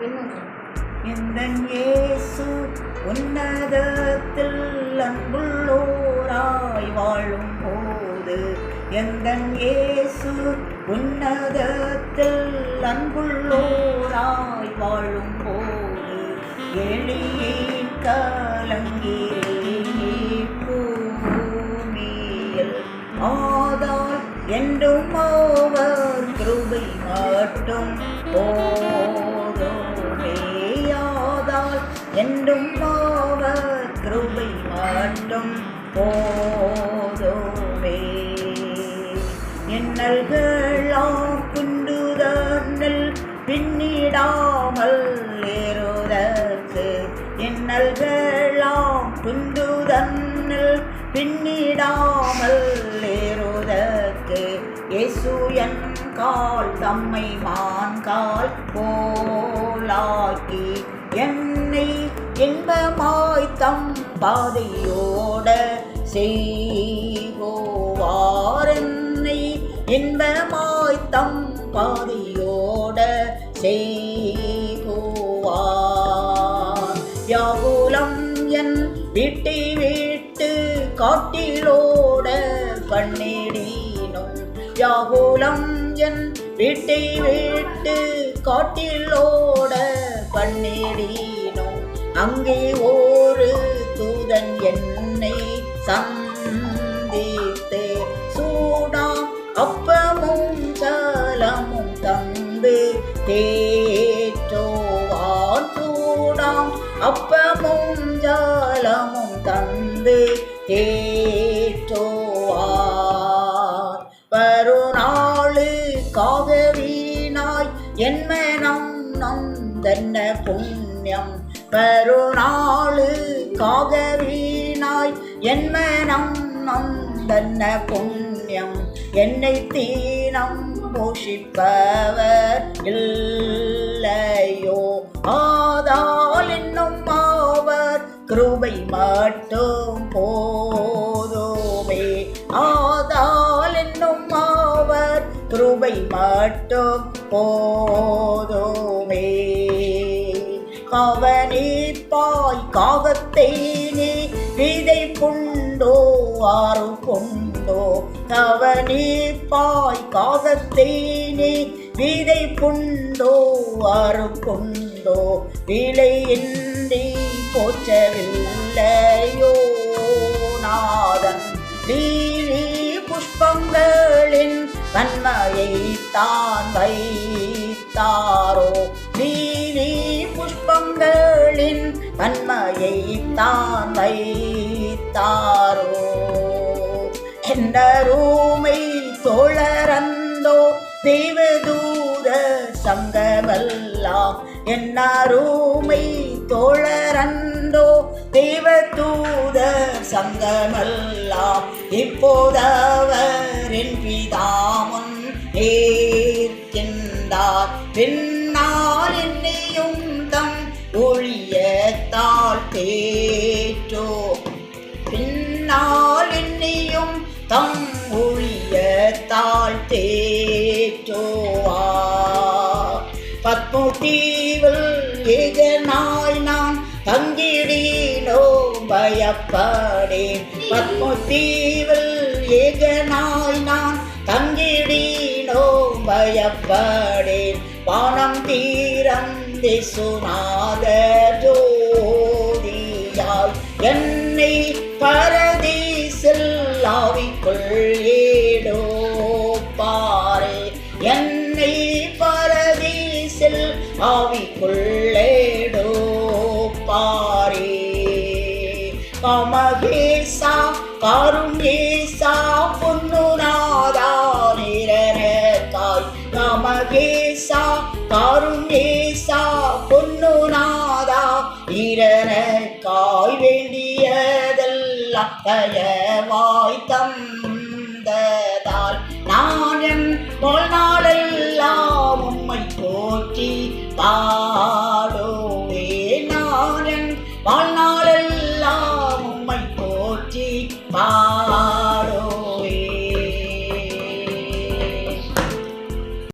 இந்த இயேசு உன்னதத்தில் அன்புள்ளோராய் வாழும் போது எந்த இயேசு உன்னதத்தில் அன்புள்ளோராய் வாழும் போது எளியே கலங்கிரே பூமியில் ஆதால் என்றும் அவர் கிருபை மட்டும் என்றும் அவர் கிருபை மட்டும் போதுமே. என்னல்களாம் குண்டுதல் பின்னிடாமல் ஏறுதற்கு. என்னல்களாம் குண்டுதன்னில் பின்னிடாமல் ஏறுதற்கு. இயேசு என் கால் தம்மை மான் கால் போலாக்கி என்னை இன்பமாய் தம் பாதையோட செய்வோவாரன்னை இன்பமாய் தம் பாதையோட செய்வோவார். யாகுலம் என் வீட்டை விட்டு காட்டிலோட பண்ணிடினும் யாகுலம் என் வீட்டை விட்டு காட்டிலோட பண்ணிடி அங்கே ஒரு தூதன் என்னை சந்தித்து. சூடா அப்பமும் சலமும் தந்து தேற்றோவான் சூடாம் அப்பமும் ஜாலமும் தந்து தேற்றோவார் வருநாளுக்காக வீணாய் என்மனம் நந்தன்ன புண்ணியம் வருநாளுக்காக காகவீனாய். என்மனம் நந்தன்ன புண்ணியம் என்னை தீனம் போஷிப்பவர் இல்லையோ. ஆதால் என்னும் அவர் கிருபை மட்டும் போதுமே. ஆதால் என்னும் அவர் கிருபை மட்டும் போதோ கவனிப்பாய் காகத்தை நீ விதை புண்டோ ஆறு கொண்டோ. கவனிப்பாய் காகத்தை நீ விதை புண்டோ ஆறு கொண்டோ. இன்றி போச்சவில்லையோ நாதன். லீலி புஷ்பங்களின் நன்மையை தான் வைத்தாரோ லீலி புஷ்பங்களின் தன்மையை தான் வைத்தாரோ? என்றூமை தோழரந்தோ தெய்வதூத சங்கமல்லாம். என்னருமை தோழரந்தோ தெய்வதூத சங்கமல்லாம். இப்போதவரின் பிதாமுன் ஏற்கின்றார். பின் ஏற்றோ பின்னால் என்னையும் தம் ஒழியத்தால் தேற்றோவா. பத்மு தீவில் நான் தங்கிடீனோ பயப்படேன். பத்மு தீவில் நான் தங்கிடீனோ பயப்படேன். வானம் தீரந்தி சுனாத என்னை பரதீசில் ஆவிக்குள்ளேடோ பாரே. கமகேசா கருணேசா பொன்னுநாதா நிரனத்தாய் கமகேசா கருணேசா பொன்னுநாதா காய் வேண்டியதெல்லாம் தயவாய் தந்ததால் நான்